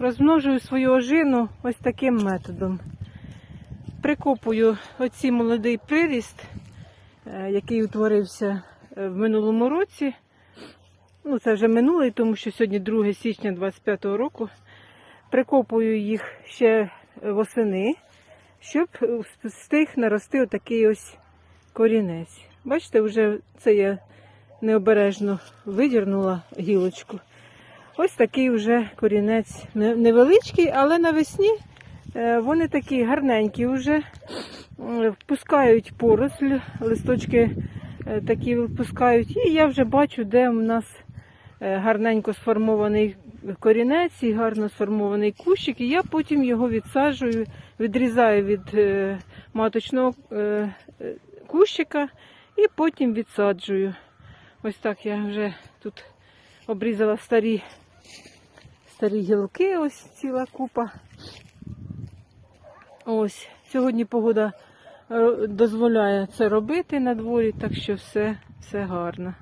Розмножую свою ожину ось таким методом. Прикопую оці молодий приріст, е, який утворився е, в минулому році. Ну, це вже минулий, тому що сьогодні 2 січня 25 року. Прикопую їх ще восени, щоб встиг нарости отакий ось корінець. Бачите, вже це я необережно видірнула гілочку. Ось такий вже корінець невеличкий, але навесні е, вони такі гарненькі вже впускають поросль, листочки е, такі випускають. І я вже бачу, де в нас е, гарненько сформований корінець і гарно сформований кущик. І я потім його відсаджую, відрізаю від е, маточного е, е, кущика і потім відсаджую. Ось так я вже тут обрізала старі, старі гілки, ось ціла купа. Ось, сьогодні погода е, дозволяє це робити на дворі, так що все, все гарно.